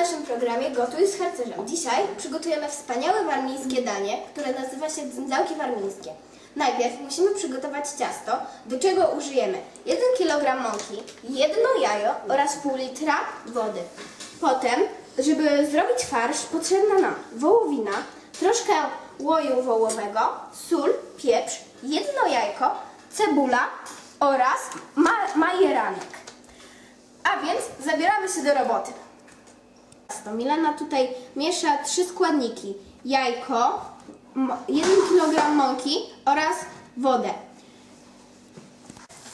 naszym programie Gotuj z harcerzem. Dzisiaj przygotujemy wspaniałe warmińskie danie, które nazywa się dzyndzałki warmińskie. Najpierw musimy przygotować ciasto, do czego użyjemy 1 kg mąki, jedno jajo oraz pół litra wody. Potem, żeby zrobić farsz, potrzebna nam wołowina, troszkę łoju wołowego, sól, pieprz, jedno jajko, cebula oraz ma majeranek. A więc zabieramy się do roboty. To Milena tutaj miesza trzy składniki. Jajko, 1 kg mąki oraz wodę.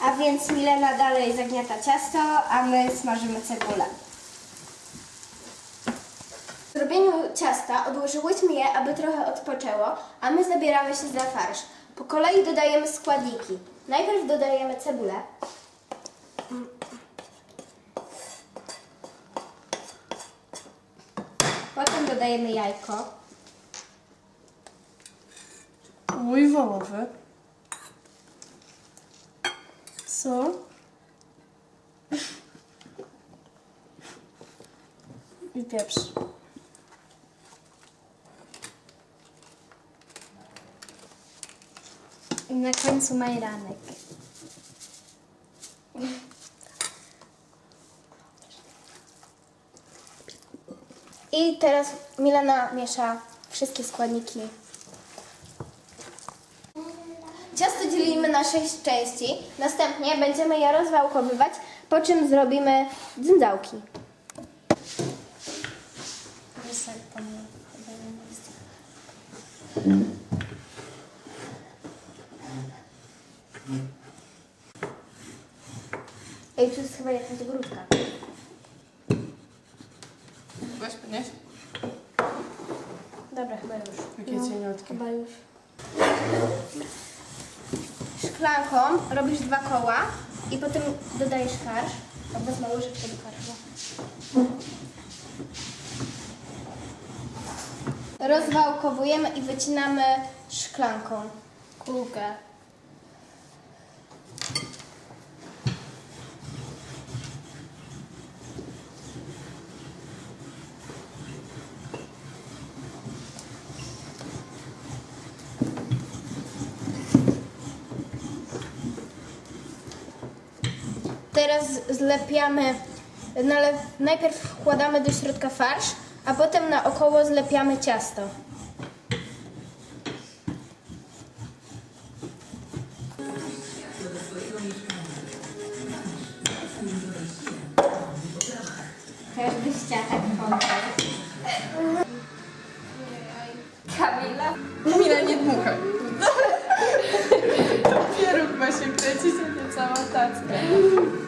A więc Milena dalej zagniata ciasto, a my smażymy cebulę. W zrobieniu ciasta odłożyłyśmy je, aby trochę odpoczęło, a my zabieramy się za farsz. Po kolei dodajemy składniki. Najpierw dodajemy cebulę. Potem dodajemy jajko. Łój wołowy. Sól. I pieprz. I na końcu majeranek. I teraz Milena miesza wszystkie składniki. Ciasto dzielimy na sześć części. Następnie będziemy je rozwałkowywać, po czym zrobimy dzyndzałki. Ej, tu jest chyba jakaś grudka. Weź podnieś. Dobra, chyba już. Jakie cieniutkie. Chyba już. Szklanką robisz dwa koła i potem dodajesz karsz. A wezmę łyżeczkę do karszu. Rozwałkowujemy i wycinamy szklanką kulkę. Teraz zlepiamy, nale, najpierw wkładamy do środka farsz, a potem naokoło zlepiamy ciasto. Każdy. Kamila. Mila, nie dmuchaj. Pieróg ma się kręcić, a nie cała tacka.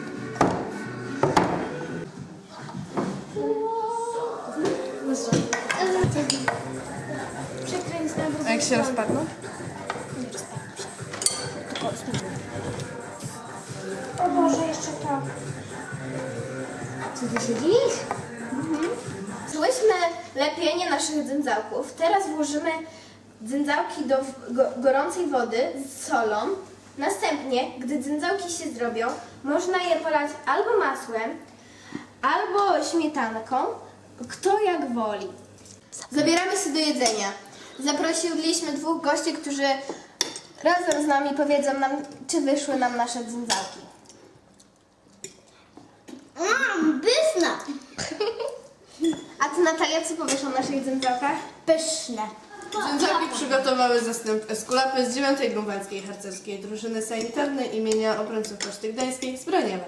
Jak się rozpadną? O Boże, jeszcze to. Co ty się dziwisz? Złyśmy lepienie naszych dzyndzałków. Teraz włożymy dzyndzałki do go, gorącej wody z solą. Następnie, gdy dzyndzałki się zrobią, można je polać albo masłem, albo śmietanką, kto jak woli. Zabieramy się do jedzenia. Zaprosiliśmy dwóch gości, którzy razem z nami powiedzą nam, czy wyszły nam nasze dzyndzałki. Mmm, pyszna. A ty Natalia, co powiesz o naszych dzyndzałkach? Pyszne. Dzyndzałki przygotowały zastęp Eskulapy z 9 Grunwaldzkiej Harcerskiej Drużyny Sanitarnej imienia Obrońców Poczty Gdańskiej z Braniewa.